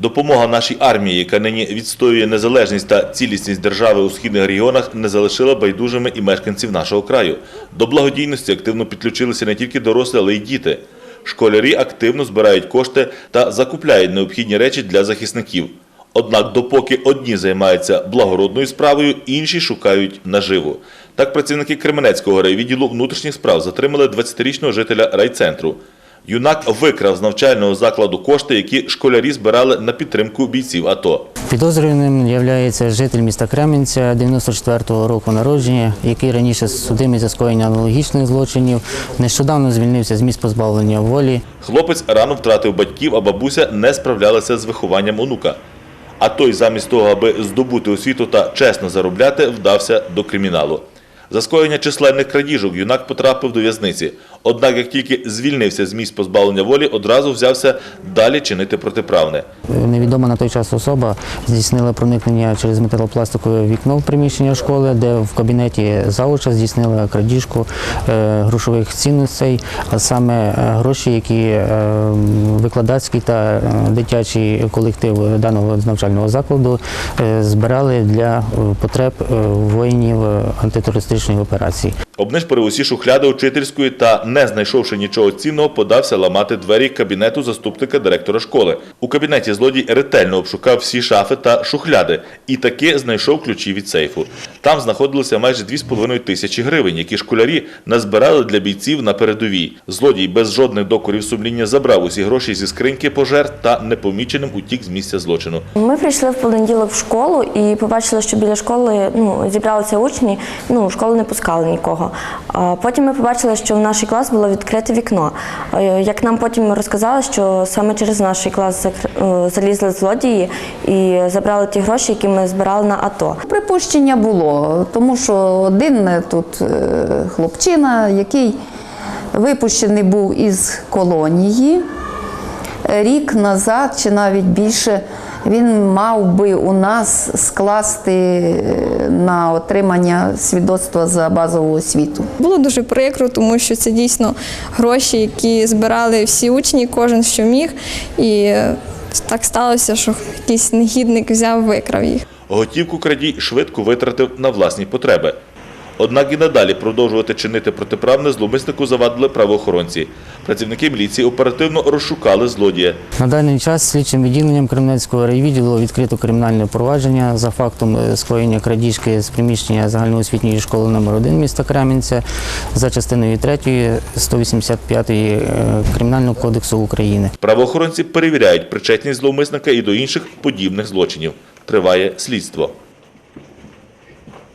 Допомога нашій армії, яка нині відстоює незалежність та цілісність держави у східних регіонах, не залишила байдужими і мешканців нашого краю. До благодійності активно підключилися не тільки дорослі, але й діти. Школярі активно збирають кошти та закупляють необхідні речі для захисників. Однак, допоки одні займаються благородною справою, інші шукають наживу. Так працівники Кременецького райвідділу внутрішніх справ затримали 20-річного жителя райцентру. Юнак викрав з навчального закладу кошти, які школярі збирали на підтримку бійців АТО. Підозрюваним є житель міста Кремінця 94-го року народження, який раніше судимий за скоєння аналогічних злочинів. Нещодавно звільнився з місць позбавлення волі. Хлопець рано втратив батьків, а бабуся не справлялася з вихованням онука. А той, замість того, аби здобути освіту та чесно заробляти, вдався до криміналу. За скоєння численних крадіжок юнак потрапив до в'язниці. Однак, як тільки звільнився з місць позбавлення волі, одразу взявся далі чинити протиправне. Невідома на той час особа здійснила проникнення через металопластикове вікно в приміщення школи, де в кабінеті зауча здійснила крадіжку е, грошових цінностей, а саме е, гроші, які е, викладацький та дитячий колектив даного навчального закладу збирали для потреб воїнів антитерористичної операції. Обнишпорив усі шухляди учительської та, не знайшовши нічого цінного, подався ламати двері кабінету заступника директора школи. У кабінеті злодій ретельно обшукав всі шафи та шухляди і таки знайшов ключі від сейфу. Там знаходилося майже 2,5 тисячі гривень, які школярі назбирали для бійців на передовій. Злодій без жодних докорів сумління забрав усі гроші зі скриньки пожертв та непоміченим утік з місця злочину. Ми прийшли в понеділок в школу і побачили, що біля школи ну, зібралися учні, ну, школу не пускали нікого. А потім ми побачили, що в наш клас було відкрите вікно. Е, Як нам потім розказали, що саме через наш клас е, залізли злодії і забрали ті гроші, які ми збирали на АТО. Припущення було, тому що один тут е, хлопчина, який випущений був із колонії рік назад чи навіть більше, він мав би у нас скласти е, на отримання свідоцтва за базову освіту. Було дуже прикро, тому що це дійсно гроші, які збирали всі учні, кожен що міг. І е, так сталося, що якийсь негідник взяв, викрав їх. Готівку крадій швидко витратив на власні потреби. Однак і надалі продовжувати чинити протиправне зловмиснику завадили правоохоронці. Працівники міліції оперативно розшукали злодія. На даний час слідчим відділенням Кремнецького райвідділу відкрито кримінальне провадження за фактом е, скоєння крадіжки з приміщення загальноосвітньої школи номер 1 міста Кремінця за частиною 3 185 е, Кримінального кодексу України. Правоохоронці перевіряють причетність зловмисника і до інших подібних злочинів. Триває слідство.